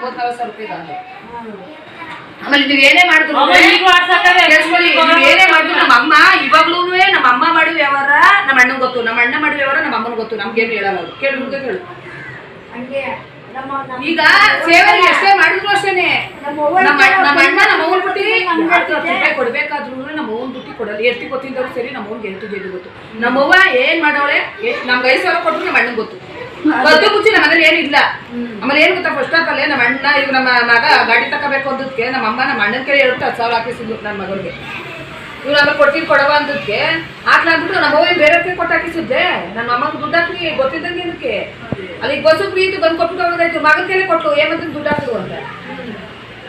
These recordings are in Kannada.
ಮೂವತ್ ನಲವತ್ತು ಸಾವಿರ ರೂಪಾಯಿ ಇದಾವೆ. ಆಮೇಲೆ ನೀವು ಏನೇ ಮಾಡಿದ್ರು ಕೇಳಿಸ್ಕೊಳ್ಳಿ ನೀವು ಏನೇ ಮಾಡಿದ್ರು ನಮ್ಮ ಅಮ್ಮ ಇವಾಗ್ಲೂ ನಮ್ಮ ಅಮ್ಮ ಮಾಡುವ ವ್ಯವಹಾರ ನಮ್ಮ ಅಣ್ಣಂಗೆ ಗೊತ್ತು ನಮ್ಮ ಅಣ್ಣ ಮಾಡುವ ವ್ಯವಹಾರ ನಮ್ಮ ಅಮ್ಮನ ಗೊತ್ತು ನಮ್ಗೇನು ಹೇಳಲ್ಲ ಅವ್ರು. ಕೇಳು ಹುಡುಗ ಕೇಳು. ಈಗ ಸೇವೆ ಎಷ್ಟೇ ಮಾಡಿದ್ರು ಅಷ್ಟೇನೆ. ನಮ್ಮ ಅಣ್ಣ ನಮ್ಮ ಅಣ್ಣ ನಮ್ಮ ಅವ್ವನ್ ಬಿಟ್ಟು ಹತ್ತು ರೂಪಾಯಿ ಕೊಡ್ಬೇಕಾದ್ರೂ ನಮ್ಮ ಅವ್ವನ್ ಬುಟ್ಟಿ ಕೊಡಲ್ಲ. ಎಷ್ಟಿ ಗೊತ್ತಿದ್ದವ್ರು ಸರಿ ನಮ್ಮ ಅವ್ವನ್ಗೆ ಎಂಟು ಜೇಡಿ ಗೊತ್ತು. ನಮ್ಮವ್ವ ಏನ್ ಮಾಡೋಳೆ ಎಷ್ಟ್- ನಮ್ಗೆ ಐದು ಸಾವಿರ ಕೊಟ್ಟರು ನಮ್ಮ ಅಣ್ಣಂಗೆ ಗೊತ್ತು. ಕದ್ದು ಮುಚ್ಚಿ ನಮ್ಮ ಮನೇಲಿ ಏನಿಲ್ಲ. ಆಮೇಲೆ ಏನ್ ಗೊತ್ತಾ ಫಸ್ಟ್ ಆಫ್ ಅಲ್ಲೇ ನಮ್ಮ ಅಣ್ಣ ಈಗ ನಮ್ಮ ಮಗ ಗಾಡಿ ತಗೋಬೇಕು ಅಂದಕ್ಕೆ ನಮ್ಮ ಅಮ್ಮ ನಮ್ಮ ಅಣ್ಣನ ಕೈ ಹೇಳುತ್ತೆ ಹತ್ತು ಸಾವಿರ ಹಾಕಿಸಿದ್ಲು ನನ್ನ ಮಗನಿಗೆ. ಇವ್ರು ಆಮೇಲೆ ಕೊಡ್ತೀನಿ ಕೊಡವ ಅಂದಕ್ಕೆ ಹಾಕ್ಲಾ ಅಂದ್ಬಿಟ್ಟು ನಮ್ಮ ಅವ್ವ ಬೇರೆ ಕೈ ಕೊಟ್ಟು ಹಾಕಿಸಿದ್ದೆ? ನನ್ನ ಅಮ್ಮಗೆ ದುಡ್ಡು ಹಾಕಿ ಗೊತ್ತಿದ್ದಂಗೆ ಇದಕ್ಕೆ ಅಲ್ಲಿ ಬಸ್ಸು ಪ್ರೀತಿ ಬಂದು ಕೊಟ್ಬಿಟ್ಟು ಹೋಗೋದಾಯ್ತು ಮಗನ ಕೈಲೇ ಕೊಟ್ಟು ಏನಂತ ದುಡ್ಡು ಹಾಕಿದ್ರು ಅಂತ.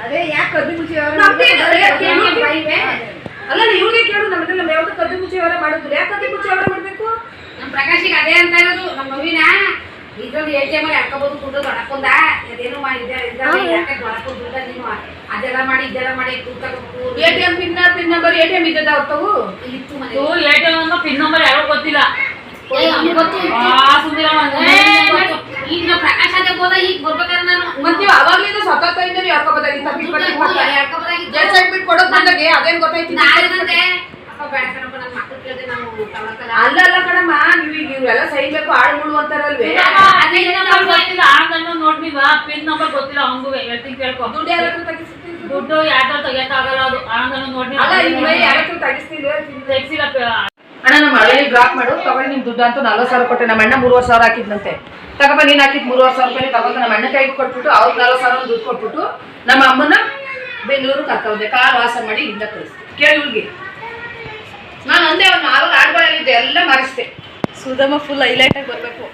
ಅದೇ ಯಾಕೆ ಕದ್ದು ಮುಚ್ಚಿ ಅಲ್ಲ ಯಾಕೆ ಇವ್ರಿಗೆ? ಅಲ್ಲ ಇವ್ರಿಗೆ ಕೇಳು ನಮ್ಮನೆ ನಮ್ಮ ಯಾವ್ದು ಕದ್ದು ಮುಚ್ಚಿ ಅವರ ಮಾಡಿದ್ರು. ಯಾಕೆ ಕದ್ದು ಮುಚ್ಚಿ ಅವರ ಮಾಡ್ಬೇಕು? ನಮ್ಮ ಪ್ರಕಾಶಿಗೆ ಅದೇ ಅಂತ ಇರೋದು ನಮ್ಮ ಮಗುವಿನ ಇದ್ರಲ್ಲಿ ಎ ಟಿ ಎಂ ಹಾಕೋಬಹುದು ದುಡ್ಡು ದೊಡಕೊಂಡ ಅದೇನು ಮಾಡಿದ್ದೆ ಇದ್ರಲ್ಲಿ ಯಾಕೆ ದೊಡಕೊಂಡ್ ದುಡ್ಡ ನೀನು? ಅದೆಲ್ಲ ಮಾಡಿ ಇದೆಲ್ಲ ಮಾಡಿ ದುಡ್ಡು A T M pin pin number A T M ಇದ್ದದ ಇತ್ತು ಅನ್ನು ಪಿನ್ ನಂಬರ್ ಯಾರೋ ಗೊತ್ತಿಲ್ಲ. ಈಗ ಪ್ರಕಾಶ್ ಅದೇ ಹೋದ ಈಗ ಬರ್ಬೇಕಾದ್ರೆ ನಾನು ಮತ್ತೆ ಅವಾಗ್ಲಿಂದ ಕೊಡೋದ್ ಬಂದಾಗೆ ಅದೇನ್ ಗೊತ್ತಾಯ್ತು ಅಪ್ಪ ಬೇಡ ಕಣಪ್ಪ ನನ್ನ ಮಕ್ಳು ಕೇಳಿದೆ ನಾನು ತಗೊಳಕ್ಕಲ್ಲ ಅಲ್ಲ ಅಲ್ಲ ಕಣಮ್ಮ ನೀವು ಈಗ ಸೈಬೇಕು ಆಳು ಮುಳು ಅಂತಾರಲ್ವೇ ಗೊತ್ತಿಲ್ಲ ಆನಂದನ್ನು ಪಿನ್ ನಂಬರ್ ಗೊತ್ತಿಲ್ಲ ಹಂಗೂ ಹೇಳ್ತೀನಿ ಕೇಳ್ಕೊ. ದುಡ್ಡು ಯಾರ ದುಡ್ಡು ಯಾರ್ದೋ ತೆಗಿಯಕ್ಕಾಗಲ್ಲ ಅದು ಆನಂದನ್ನು ನೋಡಿ ಅಲ್ಲ ಈಗ ಯಾರ ಹತ್ರ ತೆಗಿಸ್ತಿಲ್ವೇ ಅಣ್ಣ ನಮ್ಮ ಹಳ್ಳಿ ಡ್ರಾಪ್ ಮಾಡು. ತಗೊಳ್ಳಿ ನಿಮ್ ದುಡ್ಡು ಅಂತೂ ನಲ್ವತ್ತು ಸಾವಿರ ಕೊಟ್ಟೆ. ನಮ್ಮ ಅಣ್ಣ ಮೂರುವರೆ ಸಾವಿರ ಹಾಕಿದ್ನಂತೆ. ತಗೊಬ ನೀನ್ ಹಾಕಿದ್ ಮೂರುವರೆ ಸಾವಿರ ರೂಪಾಯಿ ತಗೊಂಡು ನಮ್ಮ ಅಣ್ಣ ಕೈಗೆ ಕೊಟ್ಬಿಟ್ಟು ಅವ್ರಿಗೆ ನಲ್ವತ್ತು ಸಾವಿರ ದುಡ್ಡು ಕೊಟ್ಬಿಟ್ಟು ನಮ್ಮ ಅಮ್ಮನ ಬೆಂಗಳೂರು ಕರ್ಕೊಂಡೆ ಕಾರ್ ವಾಸ ಮಾಡಿ ಇಲ್ಲಿಂದ ಕಳಿಸ್ತೀವಿ ಕೇಳಿ ಹುಡುಗಿ ನಾನು ಒಂದೇ ಅವ್ನು ಆವಾಗ ಆಡ್ಬಾಳಿದ್ದೆ ಎಲ್ಲ ಮರೆಸ್ತೆ ಸುಧಮ್ಮ ಫುಲ್ ಹೈಲೈಟ್ ಆಗಿ ಬರ್ಬೇಕು.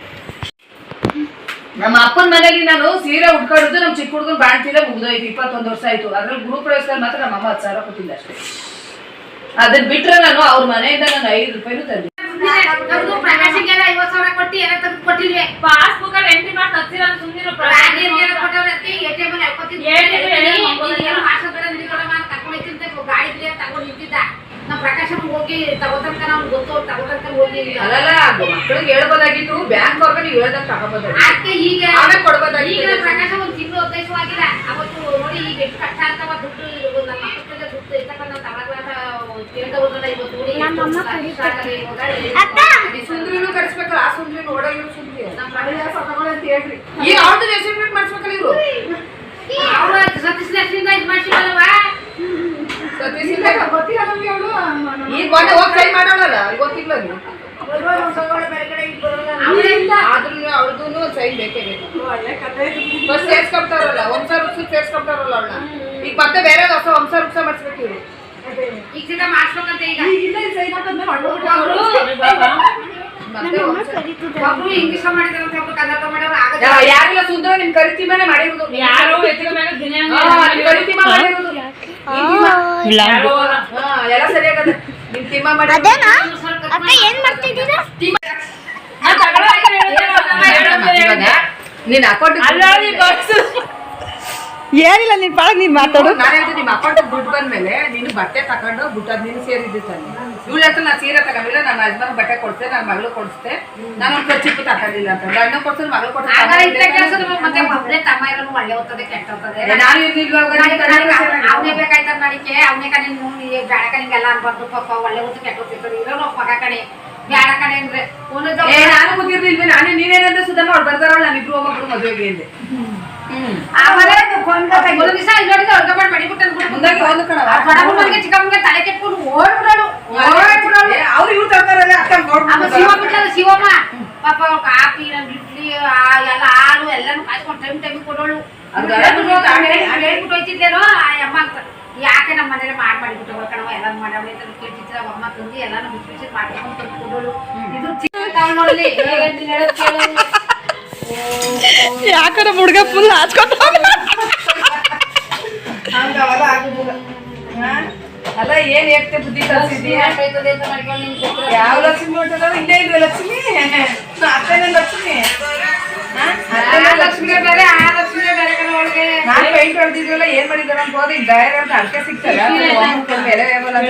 ನಮ್ಮ ಅಪ್ಪನ ಮನೇಲಿ ನಾನು ಸೀರೆ ಉಟ್ಕೊಂಡಿದ್ದು ನಮ್ಮ ಚಿಕ್ಕ ಹುಡುಗನ್ ಬಾಣ್ತಿಲ್ಲ ಮುಗ್ದೋಯ್ತು ಇಪ್ಪತ್ತೊಂದು ವರ್ಷ ಆಯ್ತು. ಅದ್ರಲ್ಲಿ ಗೃಹ ಪ್ರವೇಶದಲ್ಲಿ ಮಾತ್ರ ನಮ್ಮ ಅಮ್ಮ ಹತ್ತು ಸಾವಿರ ಕೊಟ್ಟಿಲ್ಲ ಅಷ್ಟೇ. ಅದನ್ನ ಬಿಟ್ರೆ ನಾನು ಅವ್ರ ಮನೆಯಿಂದ ನಾನು ಐದು ರೂಪಾಯಿನೂ ತಂದೆ ನಮ್ದು ಪ್ರಕಾಶಿಗೆಲ್ಲ ಐವತ್ತು ಸಾವಿರ ಕೊಟ್ಟು ಎಲ್ಲ ತೆಗೆದು ಕೊಟ್ಟಿಲ್ವೇ ಪಾಸ್ಬುಕ್ ಅಲ್ಲಿ ಎಂಟ್ರಿ ಮಾಡಿ ತಗ್ಸಿರ ಸುಮ್ಮನಿರು ರಾಜೀವ್ಗೆಲ್ಲ ಕೊಟ್ಟವ್ರತ್ತಿ, ATM ಅಲ್ಲಿ ಹಾಕ್ಕೊತಿದ್ದೆ. ATM ಅಲ್ಲಿ ಎಲ್ಲ ಮಾಡ್ಬೋದು. ಏನೋ ಮಾಡ್ಸೋದ್ ಬೇಡ ನಡೀತದಮ್ಮ ಅಂತ ಕರ್ಕೊಂಡ್ ಹೋಯ್ತಿಂತೆ, ಗಾಡಿ ಇಲ್ಲೇ ತಗೊಂಡ್ ನಿಂತಿದ್ದ. ನಾವ್ ಪ್ರಕಾಶ್ ಅವ್ನ್ ಹೋಗಿ ತಗೋತಂಕ ಅವ್ನ್ ಗೊತ್ತು ಅವ್ನ್ ತಗೋತಂಕ ಹೋಗಿ ಅಲ್ಲಲ್ಲ ಮಕ್ಕಳಿಗೆ ಹೇಳ್ಬೋದಾಗಿತ್ತು. ಬ್ಯಾಂಕ್ ಅವ್ರಿಗೆ ನೀವು ಹೇಳ್ದಂಗೆ ತಗೋಬೋದಾಗಿತ್ತು ಅದಕ್ಕೆ ಈಗ ಆಮೇಲೆ ಕೊಡ್ಬೋದಾಗಿತ್ತು. ಈಗ ಪ್ರಕಾಶ ಒಂದು ತಿಂಗಳು ಅವತ್ತು ನೋಡಿ ಈಗ ಎಷ್ಟು ಕಷ್ಟ ದುಡ್ಡು ದುಡ್ಡು ಇರ್ತಕ್ಕಂಥ ಕೇಳ್ಕೊಬೋದಲ್ಲ ಇವತ್ತು. ಸುಂದ್ರಿನೂ ಆ ಸುಂದ್ರಿ ನಮ್ಮ ಪ್ರಕಾಶ ಅಂತ ಹೇಳ್ರಿ. ಈಗ ಅವ್ರದ್ದು ಅಸೈನ್ಮೆಂಟ್ ಮಾಡಿಸ್ಬೇಕಲ್ಲ ಇವರು? ಅವ್ರು ಸತೀಶ್ ಲಕ್ಷ್ಮಿಯಿಂದ ಇದ್ ಇಲ್ಲ, ಗೊತ್ತಿಲ್ಲ ನಮ್ಗೆ ಅವಳು ಈಗ ಮೊನ್ನೆ ಹೋಗಿ ಟ್ರೈ ಮಾಡೋಳಲ್ಲ ಈಗ ಗೊತ್ತಿಲ್ಲ ಅದು ಅವ್ರದ್ದು ಸೈನ್ ಬೇಕೇ ಬೇಕು. ಬಸ್ ಸೇರ್ಸ್ಕೊತಾರಲ್ಲ ವಂಶ ವೃಕ್ಷ ಸೇರ್ಸ್ಕೊಳ್ತಾರಲ್ಲ ಅವಳನ್ನ ಈಗ ಮತ್ತೆ ಬೇರೆ ಹೊಸ ವಂಶ ವೃಕ್ಷ ಮಾಡಿಸ್ಬೇಕು ಇವರು. ಈಗ ಮಾಡ್ಸ್ಬೇಕಂತ ಈಗ. ಒಬ್ರು ಇಂಗ್ಲಿಷ್ ಮಾಡಿದಾರೆ ಒಬ್ರು ಕನ್ನಡ ಯಾರಿಲ್ಲ ಸುಂದರ ನಿಮ್ ಕರಿತಿಮನೆ ಮಾಡಿರೋದು. ಯಾರೋ ಕರಿತಿಮ ಮಾಡಿರೋದು. ಎಲ್ಲ ಸರಿಯಾಗದ. ನಿಮ್ ತಿಮ್ಮ ಮಾಡಿ ಅಕ್ಕ ಏನ್ ಮಾಡ್ತಿದ್ದೀರಾ? ಇವಾಗ ನಿನ್ ಅಕೌಂಟ್ ಅಲ್ಲೋಡಿ ಬಸ್ ಏನಿಲ್ಲ ನೀನ್ ಪಾಡಕ್ ನೀನ್ ಮಾತಾಡು. ನಾನು ಹೇಳ್ತೀನಿ ನಿಮ್ಮ ಅಕೌಂಟ್ ದುಡ್ಡು ಬಂದ್ಮೇಲೆ ನೀನು ಬಟ್ಟೆ ತಕೊಂಡು ಬಿಟ್ಟು ಅದ್ ನೀನು ಸೇರಿದ್ದು ತಾನೆ. ಇವಳ ಹತ್ರ ನಾನು ಸೀರೆ ತಗೊಂಡಿಲ್ಲ ನನ್ನ ಹಸ್ಬೆಂಡ್ ಬಟ್ಟೆ ಕೊಡ್ತೆ ನನ್ನ ಮಗಳು ಕೊಡಿಸ್ತೆ. ನಾನು ಒಂದು ಖರ್ಚಿಪ್ಪು ತಗೊಂಡಿಲ್ಲ ಅಂತ. ಗಂಡ ಕೊಡ್ತಾರೆ ಮಗಳು ಕೊಡ್ತಾರೆ ನಾನು ನೀನ್ ಅವನೇ ಬೇಕಾಯ್ತದ ನಡಿಕೆ ಅವನೇ ಕಣೆ ನೀವು ಬೇಡ ಕಣಿಗೆಲ್ಲ ಅನ್ಬಾರ್ದು ಪಾಪ ಒಳ್ಳೆ ಹೊತ್ತು ಕೆಟ್ಟ ಹೋಗ್ತಿರ್ತಾರೆ ಇರೋ ಮಗ ಕಣೆ ಬೇಡ ಕಣೆ ಅಂದ್ರೆ ನಾನು ಗೊತ್ತಿರ್ಲಿಲ್ವೇ ನಾನು ನೀನೇನಂದ್ರೆ ಸುಧಮ್ಮ ಅವ್ರು ಬರ್ತಾರ ನಾನಿಬ್ರು ಹೋಗ್ಬೇಕು ಮದುವೆಗೆ ಅಂದೆ. ಆಮೇಲೆ ಒಂದು ದಿವಸ ಇಲ್ಲಿ ನೋಡಿದ್ರೆ ಅರ್ಧ ಮಾಡಿ ಮಡಿಬಿಟ್ಟು ಅಂದ್ಬಿಟ್ಟು ಮುಂದಾಗಿ ಹೋದ ಕಣವ ದೊಡ್ಡಮ್ಮನಿಗೆ ಚಿಕ್ಕಮ್ಮನಿಗೆ ತಲೆ ಕೆಟ್ಕೊಂಡು ಓಡ್ಬಿಡೋಳು. ಓಡ್ಬಿಡೋಳು ಏ, ಅವ್ರು ಇವ್ರು ತರ್ತಾರಲ್ಲ ಅಕ್ಕ ಶಿವ ಬಿಟ್ಟಲ್ಲ ಶಿವಮ್ಮ ಪಾಪ ಅವ್ಳು ಕಾಫಿ ನಮ್ಗೆ ಇಡ್ಲಿ ಆ ಎಲ್ಲ ಹಾಲು ಎಲ್ಲಾನು ಕಾಯ್ಸ್ಕೊಂಡು ಟೈಮ್ ಟೈಮ್ ಕೊಡೋಳು. ಆ ಅಮ್ಮ ಅಂತ ಯಾಕೆ ನಮ್ಮ ಮನೇಲಿ ಮಾಡಿ ಮಾಡಿಬಿಟ್ಟು ಕಣವ ಎಲ್ಲ ಮಾಡವಳೆ ಅಂತ ಕೇಳ್ತಿದ್ರ ಅಮ್ಮ ತಂದು ಎಲ್ಲಾನು ಬಿಸಿ ಬಿಸಿ ಮಾಡ್ಕೊಂಡು ಕೊಡೋಳು. ಇದು ಚಿಕ್ಕ ಹೇಳೋದು ಕೇಳು ಯಾಕಂದ್ರೆ ಹುಡುಗ ಫುಲ್ ಹಾಚ್ಕೊತ ಹಂಗ ಅವೆಲ್ಲ ಆಗುದಿಲ್ಲ ಹಾ? ಅಲ್ಲ ಏನ್ ಹೇಳ್ತೆ ಬುದ್ಧಿ ಗೊತ್ತಿಲ್ಲ. ಯಾವ ಲಕ್ಷ್ಮಿ ಹೊಂಟದ ಇಲ್ಲೇ ಇಲ್ವಾ ಲಕ್ಷ್ಮಿ. ಅತ್ತೇನೆ ಲಕ್ಷ್ಮಿ. ಹಾ? ಆ ಅತ್ತೇನ ಲಕ್ಷ್ಮಿ ಲಕ್ಷ್ಮಿಗೆ ಬೇರೆ ಆ ಲಕ್ಷ್ಮಿಗೆ ಬೇರೆ ಕಣೋ ಅವ್ಳಿಗೆ ನಾನ್ ಪೈಂಟ್ ಹೊಡೆದಿದ್ರಲ್ಲ ಏನ್ ಮಾಡಿದಾರ ಅಂತ ಹೋದ್ರೆ ಈಗ ಡಯರ್ ಅಂತ ಅಡ್ಕೆ ಸಿಗ್ತಲ್ಲ ಎಲೆ ಎಲೆ ಅಂತ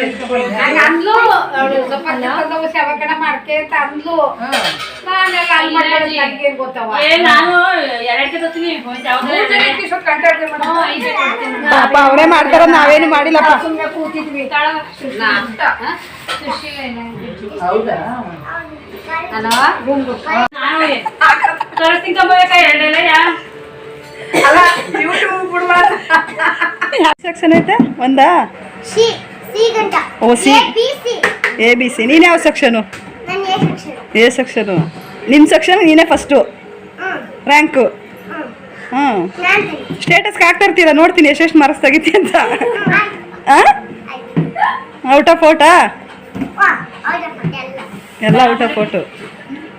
ಎತ್ಕೊಂಡ್ಬಂದಿದ್ದೆ. ಹಂಗ ಅಂದ್ಲು ಅವಳು ಸ್ವಲ್ಪ ಚಿಕ್ಕಂದವ ಸೇವಕನ ಮಾಡ್ಕೆ ಅಂತ ಅಂದ್ಲು ಹ್ಮ್. ನಾನೆಲ್ಲ ಅಲ್ಲಿ ಮಾಡ್ಕೊಳ್ಳೋದು ನನಗೇನ್ ಗೊತ್ತವ ಏ ನಾನು ಎರಡಕ್ಕೆ ತತ್ತೀನಿ ಯಾವ್ದು ಮೂರ್ ಜನಕ್ಕೆ ಇಷ್ಟೊತ್ತು ಕಂಟಾಡ್ದೆ ಮೇಡಮ್. ಪಾಪ ಅವರೇ ಮಾಡ್ತಾರ ನಾವೇನು ಮಾಡಿಲ್ಲಪ್ಪ ಸುಮ್ನೆ ಕೂತಿದ್ವಿ ನಾ ಅಂತ ಹ? ಹೌದಾ ಅಲ್ವಾ? ಸೆಕ್ಷನ್ ಐತೆ? ಒಂದಾ? ಓ, ಸಿ. A B C. ನೀನು ಯಾವ ಸೆಕ್ಷನು? A section. ನಿಮ್ಮ ಸೆಕ್ಷನ್. ನೀನೇ ಫಸ್ಟು ರ್ಯಾಂಕು ಹ್ಮ್. ಹ್ಞೂ ಸ್ಟೇಟಸ್ಗೆ ಹಾಕ್ತಾ ಇರ್ತೀರ ನೋಡ್ತೀನಿ ಎಷ್ಟೆಷ್ಟು ಮಾರ್ಕ್ಸ್ ತೆಗಿತಿ ಅಂತ. ಔಟ್ ಆಫ್ ಔಟಾ ಎಲ್ಲ ಊಟ ಔಟ್ ಆಫ್ ಔಟು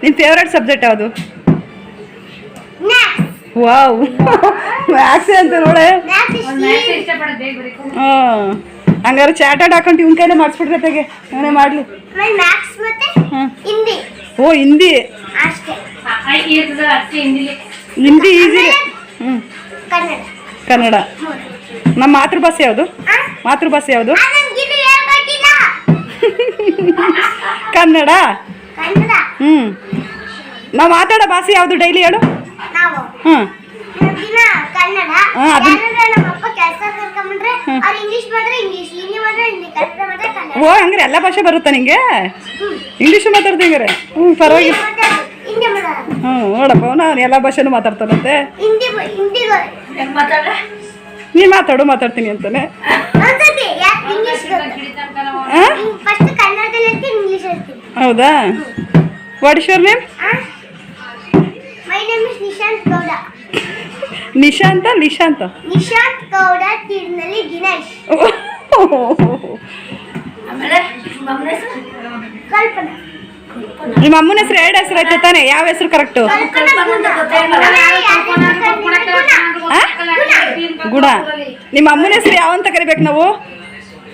ನಿನ್ನ ಫೇವ್ರೆಟ್ ಸಬ್ಜೆಕ್ಟ್ ಯಾವುದು ವಾವ್ ಮ್ಯಾಕ್ಸೆ ಅಂತ ನೋಡೆ? ಹಾಂ. ಹಂಗಾರೆ ಚಾರ್ಟರ್ಡ್ ಅಕೌಂಟ್ ಇವನ್ ಕೈಲೇ ತೆಗೆ. ಇವನೇ ಮಾಡಲಿ. ಮತ್ತೆ ಹಿಂದಿ. ಓ ಹಿಂದಿ. ಹಿಂದಿ ಈಸಿ ಹ್ಞೂ ಕನ್ನಡ. ಕನ್ನಡ. ನಮ್ಮ ಮಾತೃಭಾಷೆ ಯಾವುದು? ಮಾತೃಭಾಷೆ ಯಾವುದು? ಕನ್ನಡ? ಕನ್ನಡ. ಹ್ಞೂ ನಾವು ಮಾತಾಡೋ ಭಾಷೆ ಯಾವುದು ಡೈಲಿ ಹೇಳು? ಹ್ಞೂ ಓ ಹಂಗಾರೆ ಎಲ್ಲ ಭಾಷೆ ಬರುತ್ತಾ ನಿಂಗೆ? ಇಂಗ್ಲಿಷ್ ಮಾತಾಡ್ದೆ ಹಂಗಾರೆ ಹ್ಞೂ ಪರವಾಗಿಲ್ಲ. ಹ್ಞೂ ನೋಡಪ್ಪ ನಾನು ಎಲ್ಲ ಭಾಷೆನೂ ಮಾತಾಡ್ತಾನಂತೆ. ಹಿಂದಿ ಬ- ಹಿಂದಿ ಬ- ಹೆಂಗ್ ಮಾತಾಡ ನೀ ಮಾತಾಡು ಮಾತಾಡ್ತೀನಿ ಅಂತಾನೆ. ಹೇಳ್ತೀನಿ ಇಂಗ್ಲಿಷ್ ಹೇಳ್ತೀನಿ. ಹೌದಾ? What is your name my name is Nishant Gowda. Nishanta Nishanta. Nishant Gowda ತೀರ್ನಲ್ಲಿ Dinesh. Kalpana. ನಿಮ್ಮ ಅಮ್ಮನ ಹೆಸರು ಎರಡು ಹೆಸರು ಐತೆ ತಾನೆ? ಯಾವ ಹೆಸರು ಕರೆಕ್ಟು. ಗುಣ. ನಿಮ್ಮ ಅಮ್ಮನ ಹೆಸರು ಯಾವಂತ ಕರಿಬೇಕು ನಾವು?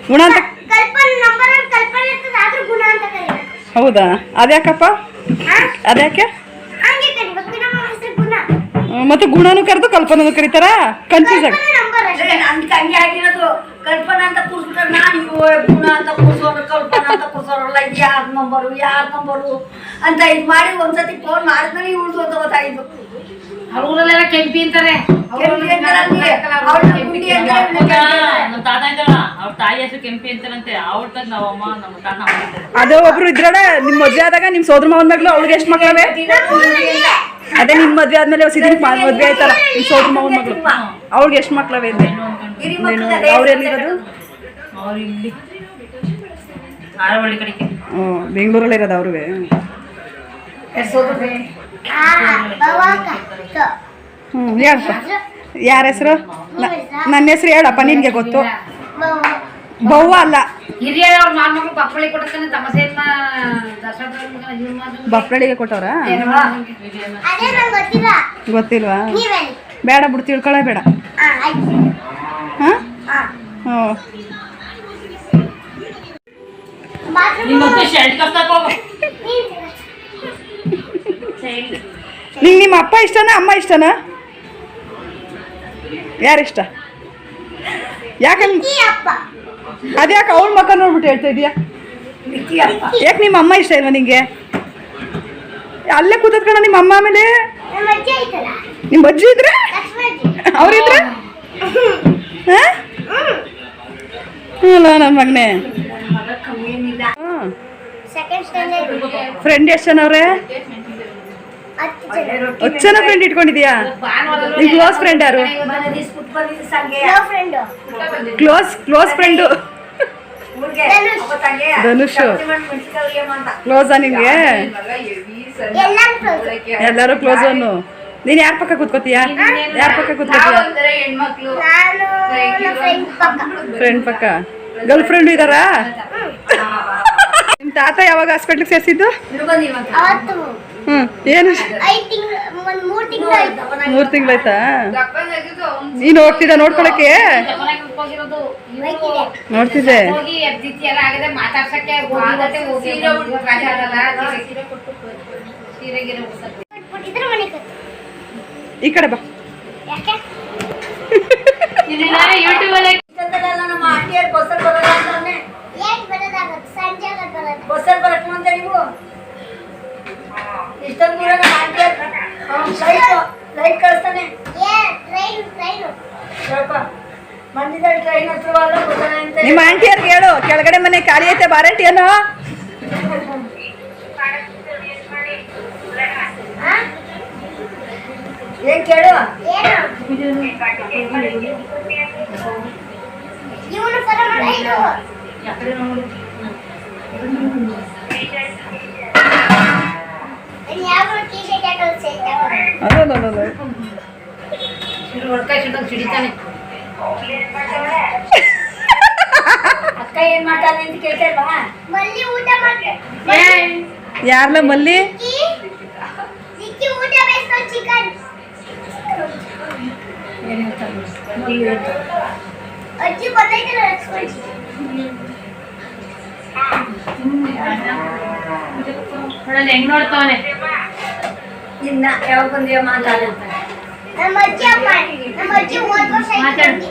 ಗುಣ ಅಂತ ಕಲ್ಪನಾ ನಂಬರ್ ಕಲ್ಪನೆ ಇರ್ತದೆ ಆದ್ರೂ ಗುಣ ಅಂತ ಕರೀಬೇಕು ಹೌದಾ? ಅದ್ಯಾಕಪ್ಪ? ಹಾ? ಅದ್ಯಾಕೆ? ಹಂಗೆ ಕರಿಬೇಕು ನಮ್ಮ ಹೆಸರು ಗುಣ ಹ್ಮ್, ಮತ್ತೆ ಗುಣನು ಕರೆದು ಕಲ್ಪನೂ ಕರೀತಾರ? ಕನ್ಫ್ಯೂಸ್ ಆಗಿ. ಕಲ್ಪನಾ ನಂಬರ್ ಅಷ್ಟೇ ನನ್ಗೆ ಹಂಗೆ ಆಗಿರೋದು. ಕಲ್ಪನಾ ಅಂತ ಕೂರ್ಸ್ಬಿಟ್ರೆ ನಾನು ಇವು ಗುಣ ಅಂತ ಕೂರ್ಸೋರು ಕಲ್ಪನಾ ಅಂತ ಕೂರ್ಸೋರಲ್ಲ ಇದು ಯಾರ ನಂಬರು ಯಾರ ನಂಬರು ಅಂತ ಇದು ಮಾಡಿ ಒಂದ್ಸತಿ ಫೋನ್ ಮಾಡಿದ್ಮೇಲೆ ಉಳಿದು ಅಂತ ಗೊತ್ತಾಗಿದ್ದು. ಅವ್ರ ಊರಲ್ಲೆಲ್ಲ ಕೆಂಪಿ ಅಂತಾರೆ. ಅವ್ರ. ಅವ್ರ ಅವ್ರ ಅವ್ರ ಮಾಡಿದ್ದಾರೆ ಒಬ್ರು ಇದ್ರಲ್ಲ ನಿಮ್ ಮದ್ವೆ ಆದಾಗ ನಿಮ್ ಸೋದ್ರ ಮಾವನ್ ಮಗ್ಳು ಅವ್ಳಿಗೆ ಎಷ್ಟು ಮಕ್ಳವೆ? ಅದೇ ನಿಮ್ ಮದ್ವೆ ಆದ್ಮೇಲೆ ಸಿದ್ರಿ ಮದ್ವೆ ಆಯ್ತಲ್ಲ ನಿಮ್ ಸೋದ್ರ ಮಾವನ್ ಮಗ್ಳು. ಅವ್ಳಿಗೆ ಎಷ್ಟು ಮಕ್ಳವೆ ಇದೆ ಅವ್ರೆಲ್ಲಿರೋದು ಅದೇ ಅವ್ರು ಅವ್ರು ಹ್ಞೂ ಬೆಂಗಳೂರಲ್ಲಿ ಇರೋದು ಅವ್ರಿಗೆ ಆ ಬವಾಕ. ತ. ಹ್ಞೂ ಹೇಳಪ್ಪ ಯಾರ ಹೆಸರು? ನನ್ನ ಹೆಸರು ಹೇಳಪ್ಪ ನಿನ್ಗೆ ಗೊತ್ತು. ಬವ. ಬವ್ವ ಅಲ್ಲ. ಬಪ್ಪಳಿಗೆ ಕೊಟ್ಟವ್ರ? ಗೊತ್ತಿಲ್ವಾ? ಬೇಡ ಬಿಡು ತಿಳ್ಕೊಳ್ಳೇ ಬೇಡ. ಹಾ? ಹ್ಞೂ ನಿಂಗೆ ನಿಮ್ಮ ಅಪ್ಪ ಇಷ್ಟನಾ ಅಮ್ಮ ಇಷ್ಟನಾ? ಯಾರಿಷ್ಟ? ಯಾಕೆ ಅದ್ಯಾಕೆ ಅವಳ ಮಕ್ಕ ನೋಡ್ಬಿಟ್ಟು ಹೇಳ್ತಾ ಇದೀಯಾ? ಯಾಕೆ ನಿಮ್ಮ ಅಮ್ಮ ಇಷ್ಟ ಇಲ್ವಾ ನಿಂಗೆ? ಅಲ್ಲೇ ಕೂತದ್ಕಣ ನಿಮ್ಮ ಅಮ್ಮ ಆಮೇಲೆ. ನಮ್ಮ ಅಜ್ಜಿ ಇದ್ರೆ? ಅವ್ರಿದ್ರೆ? ಅಲ್ಲ ನನ್ನ ಮಗನೇ. ಫ್ರೆಂಡ್ ಎಷ್ಟು ಜನ ಅವ್ರೆ? ಹತ್ತು ಜನ. ಫ್ರೆಂಡ್ ಇಟ್ಕೊಂಡಿದ್ಯಾ ನಿನ್ ಕ್ಲೋಸ್ ಫ್ರೆಂಡ್ ಯಾರು? Close close friend Dhanush. ಕ್ಲೋಸಾ ನಿನ್ಗೆ? ಎಲ್ಲರೂ ಕ್ಲೋಸ್ ಅನ್ನು. ನೀನ್ ಯಾರ ಪಕ್ಕ ಕೂತ್ಕೋತೀಯಾ? ಯಾರ ಪಕ್ಕ ಕೂತ್ಕೋತೀಯಾ? ನಾನು ಫ್ರೆಂಡ್ ಪಕ್ಕ. ಫ್ರೆಂಡ್ ಪಕ್ಕ. ಗರ್ಲ್ ಫ್ರೆಂಡ್ ಇದಾರಾ ನಿಮ್ ತಾತ ಯಾವಾಗ ಹಾಸ್ಪಿಟ್ಲಿಗೆ ಸೇರಿಸಿದ್ದು? ಹ್ಞೂ ಏನು? ಮೂರು ತಿಂಗಳಾಯ್ತಾ ನೀನು ಹೋಗ್ತಿದ್ದ ನೋಡ್ಕೊಳಕ್ಕೆ? ನೋಡ್ತಿದ್ದೆ. ಈ ಕಡೆ ಬಾ. ಯೂಟ್ಯೂಬ್ ఇష్టం కూడా అంటే లైట్ లైట్ కలుస్తానే ಮಂದಿದ ಟ್ರೈನ್ ಹತ್ತುವಾಗ ನಿಮ್ಮ ಆಂಟಿಯರ್ಗೆ ಹೇಳು ಕೆಳಗಡೆ ಮನೆ ಖಾಲಿ ಐತೆ ಬಾರಂಟಿಯನು ಏನ್ ಕೇಳು ಇವನು ಸರ ಮಾಡಿ ಏನ್ ಹೇಳ್ತಾನೆ ಮಲ್ಲಿ ಹೇಳ್ತಾನೆ. ಅಜ್ಜಿ ಬಂದೈತಲ್ಲ ಲಕ್ಷ್ಮಣ್ ನೋಡೋಣ ಹೆಂಗ್ ನೋಡ್ತಾವನೆ ಇನ್ನ ಯಾವಾಗ ಬಂದಿಯ ಮಾತಾಡಿರ್ತಾನೆ ನಮ್ಮ ಅಜ್ಜಿ ಅಮ್ಮ ನಮ್ಮ ಅಜ್ಜಿ ಮೂವತ್ತು ವರ್ಷ ಆಯ್ತು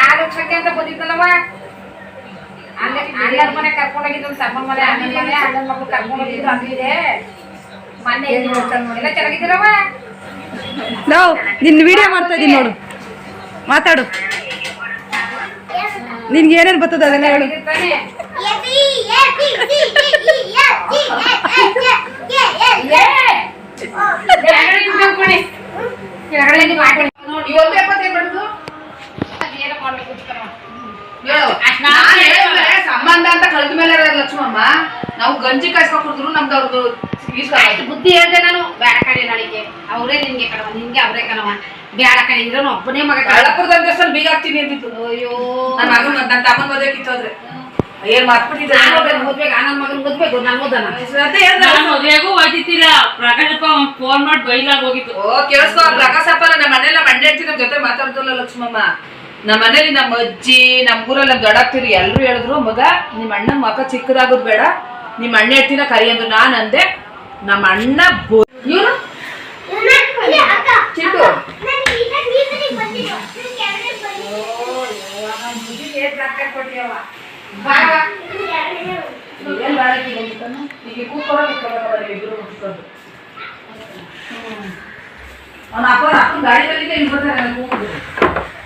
ಆಲಕ್ಷಕ್ಕೆ ಅಂತ ಬಂದಿದ್ದಲ್ಲವ ಅಲ್ಲೇ ಮನೆ ಕರ್ಕೊಂಡೋಗಿದ್ದು ತಮ್ಮನ ಮನೆ ಅಣ್ಣನ ಮನೆ ಅಣ್ಣನ ಮಗಳು ಅಲ್ಲಿದೆ ಮೊನ್ನೆ. ಎಲ್ಲ ಚೆನ್ನಾಗಿದ್ದೀರವ ನಾವು ನಿನ್ನ ವಿಡಿಯೋ ಮಾಡ್ತಾ ಇದೀನಿ ನೋಡು. ಮಾತಾಡು. ನಿನ್ಗೆ ಏನೇನು ಬರ್ತದೆ ಅದೆಲ್ಲ ಹೇಳು. ಸಂಬಂಧ ಅಂತ ಕಳೆದ ಮೇಲೆ ಲಕ್ಷ್ಮಮ್ಮ ನಾವು ಗಂಜಿ ಕಾಯಿಸ್ಕೊಂಡ್ ಕುಡಿದ್ರು ನಮ್ದು ಅವ್ರದ್ದು ಅಷ್ಟ್ ಬುದ್ಧಿ ಹೇಳ್ದೆ ನಾನು. ಬೇಡ ಕಡೆ ನಾಳಿಗೆ. ಅವರೇ ನಿನ್ಗೆ ಕಣವ ನಿನ್ಗೆ ಅವರೇ ಕಣವ ಬೇಡ ಕಡೆ ಇದ್ರೆ ಒಬ್ಬನೇ ಮಗ. ಕಳ್ಳಪುರದ ದೇವಸ್ಥಾನ ಬೀಗ ಹಾಕ್ತೀನಿ ಅಂತಿತ್ತು. ಅಯ್ಯೋ. ನನ್ನ ಮಗನ್ ನನ್ನ ತಮ್ಮನ ಮದುವೆ ಕಿತ್ತೋದ್ರೆ. ಏನ್ ಮಾತ್ಬಿಟ್ಟಿದ್ದೆ ನಾನು ಓದ್ಬೇಕು ನನ್ನ ಮಗನ ಓದ್ಬೇಕು ನಾನು ಓದನ ಅದೇ ನಾನು ಮದುವೆಗೂ ಹೋಯ್ತಿತ್ತಿಲ್ಲ ಪ್ರಕಾಶಪ್ಪ ಫೋನ್ ಮಾಡಿ ಬೈಲಾಗ ಹೋಗಿತ್ತು ಓ ಕೇಳಿಸ್ಕೊ ಪ್ರಕಾಶಪ್ಪ ನಮ್ಮ ಮನೆಯಲ್ಲ ಮಂಡ್ಯ ಹೇಳ್ತೀನಿ ನಮ್ಮ ಜೊತೆ ಮಾತಾಡ್ತಲ್ಲ ಲಕ್ಷ್ಮಮ್ಮ. ನಮ್ಮ ಮನೇಲಿ ನಮ್ಮ ಅಜ್ಜಿ ನಮ್ಮ ಊರಲ್ಲಿ ನಮ್ಮ ದೊಡ್ಡಾಗ್ತಿರಿ ಎಲ್ರು ಹೇಳಿದ್ರು ಮಗ ನಿಮ್ಮ ಅಣ್ಣ ಮಕ ಚಿಕ್ಕದಾಗೋದ್ ಬೇಡ. ನಿಮ್ಮ ಅಣ್ಣ ಹೇಳ್ತೀನ ಕರಿ ಅಂದ್ರು ನಾನ್ ಅಂದೆ. ನಮ್ಮ ಅಣ್ಣ ಇವರು? ಚಿಟ್ಟು ನಾನು ಈಗ ನೀರಿಗೆ ಬಂದಿದ್ದು ನಾನು ಕೆಳಗೆ ಬಂದಿದ್ದು ಏನ್ ಬೇಡ ಈಗ ಅಂದ್ಬಿಟ್ಟನು? ಈಗ ಕೂತ್ಕೊಳ್ಳೋ ನಿಂತ್ಕೊಳ್ಳೋ ಬರೀ ಇಬ್ರು ಕೂತ್ಕೊಂಡು. ಹ್ಮ್. ಅವ್ನ ಅಪ್ಪ ಅಪ್ಪನ ಗಾಡಿ ಮೇಲೆ ಇಲ್ಲಿ ಬರ್ತಾರೆ ನನಗೆ ಕೂತ್ಕೊಂಡು.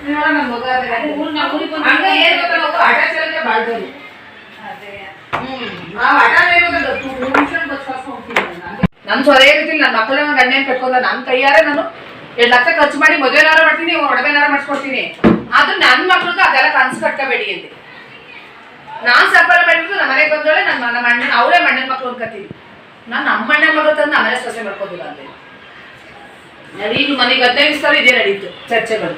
ನೋಡ ನನ್ ಮಗ ಅದೇ ಗಾಡಿ. ಹಂಗ ಏನ್ ಗೊತ್ತಾ ನಾವು ಆಟ ಚಾಲನೆ ಬಾಳ್ದವ್ರು. ಹ್ಮ್. ನಾವ್ ಆಟ ಆಡೋದು ಗೊತ್ತು. ಮೂರ್ ನಿಮಿಷ ಬಸ್ ಕಾಸ್ಕೊಂಡ್ ಹೋಗ್ತೀವಿ ನಾನು. ನನ್ ಸೊರೆ ಇರ್ತಿಲ್ಲ ನನ್ನ ಮಕ್ಕಳ ನನ್ನ ಗಂಡೇನ್ ಕಟ್ಕೊಂಡ ನನ್ನ ಕೈಯಾರೆ ನಾನು ಎರಡ್ ಲಕ್ಷ ಖರ್ಚು ಮಾಡಿ ಮದುವೆನಾರ ಮಾಡ್ತೀನಿ ಒಡವೆನಾರ ಮಾಡಿಸ್ಕೊಡ್ತೀನಿ ಆದ್ರೆ ನನ್ನ ಮಕ್ಳಿಗೆ ಅದೆಲ್ಲ ಕನ್ಸು ಕಟ್ಕೋಬೇಡಿ ಅಂತೆ ನಾನ್ ಸಂಪಾದನೆ ಮಾಡಿದ್ರು ನಮ್ಮ ಮನೆಗೆ ಬಂದೋಳೆ ನನ್ನ ನಮ್ಮ ಅಣ್ಣ ಅವರೇ ಮಣ್ಣನ ಮಕ್ಳು ಅನ್ಕೋತೀನಿ ನಾನು ನಮ್ಮ ಅಣ್ಣನ ಮಗಳು ತಂದು ಆಮೇಲೆ ಸೊಸೆ ಮಾಡ್ಕೋದಿಲ್ಲ ಅಂತ ನಡಿ ಈಗ ಮನೆಗೆ ಹದಿನೈದು ಸಾವಿರ ಇದೇ ನಡೀತು ಚರ್ಚೆಗಳು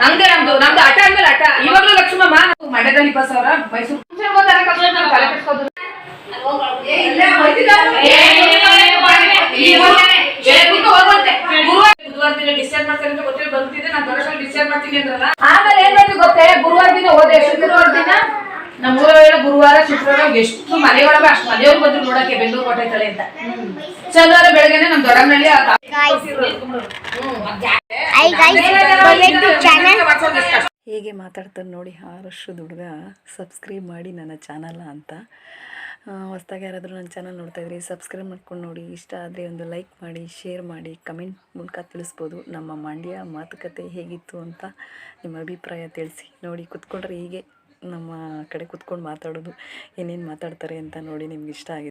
ಹಂಗೆ ನಮ್ದು ನಮ್ದು ಆಟ ಅಂದ್ಮೇಲೆ ಆಟ ಇವಾಗಲೂ ಲಕ್ಷ್ಮಮ್ಮ ನಾವು ಮಂಡ್ಯದಲ್ಲಿ ಇಪ್ಪತ್ತು ಸಾವಿರ ಮೈಸೂರು. ಗುರುವಾರ ದಿನ ಡಿಸ್ಚಾರ್ಜ್ ಮಾಡ್ತಾರೆ ಅಂತ ಗೊತ್ತಿಲ್ಲ ಬಂದಿದೆ ನಾನು ಬರೋಷ್ಟು ಡಿಸ್ಚಾರ್ಜ್ ಮಾಡ್ತೀನಿ ಅಂದ್ರಲ್ಲ ಆಮೇಲೆ ಏನ್ ಮಾಡ್ತೀವಿ ಗೊತ್ತೇ ಗುರುವಾರ ದಿನ ಹೋದೆ ಶುಕ್ರವಾರ ದಿನ ನಮ್ಮ ಊರೊಳಗೆ ಗುರುವಾರ ಶುಕ್ರವಾರ ಎಷ್ಟು ಮನೆಯೊಳಗೆ ಅಷ್ಟು ಮನೆಯವ್ರು ಬಂದ್ರು ನೋಡಕ್ಕೆ ಬೆಂಗಳೂರು ಕೋಟೆ ತಲೆ ಅಂತ. ಶನಿವಾರ ಬೆಳಗ್ಗೆನೆ ನಮ್ ದೊಡ್ಡಮ್ಮನಲ್ಲಿ ಹೇಗೆ ಮಾತಾಡ್ತಾರೆ ನೋಡಿ ಆ ವರ್ಷದ ಹುಡುಗ ಸಬ್ಸ್ಕ್ರೈಬ್ ಮಾಡಿ ನನ್ನ ಚಾನಲ್ನ ಅಂತ. ಹೊಸ್ದಾಗಿ ಯಾರಾದರೂ ನನ್ನ ಚಾನಲ್ ನೋಡ್ತಾ ಇದ್ರಿ ಸಬ್ಸ್ಕ್ರೈಬ್ ಮಾಡ್ಕೊಂಡು ನೋಡಿ. ಇಷ್ಟ ಆದರೆ ಒಂದು ಲೈಕ್ ಮಾಡಿ ಶೇರ್ ಮಾಡಿ ಕಮೆಂಟ್ ಮೂಲಕ ತಿಳಿಸ್ಬೋದು. ನಮ್ಮ ಮಂಡ್ಯ ಮಾತುಕತೆ ಹೇಗಿತ್ತು ಅಂತ ನಿಮ್ಮ ಅಭಿಪ್ರಾಯ ತಿಳಿಸಿ. ನೋಡಿ ಕುತ್ಕೊಂಡ್ರೆ ಹೀಗೆ. ನಮ್ಮ ಕಡೆ ಕುತ್ಕೊಂಡು ಮಾತಾಡೋದು ಏನೇನು ಮಾತಾಡ್ತಾರೆ ಅಂತ ನೋಡಿ ನಿಮ್ಗೆ ಇಷ್ಟ ಆಗಿದೆ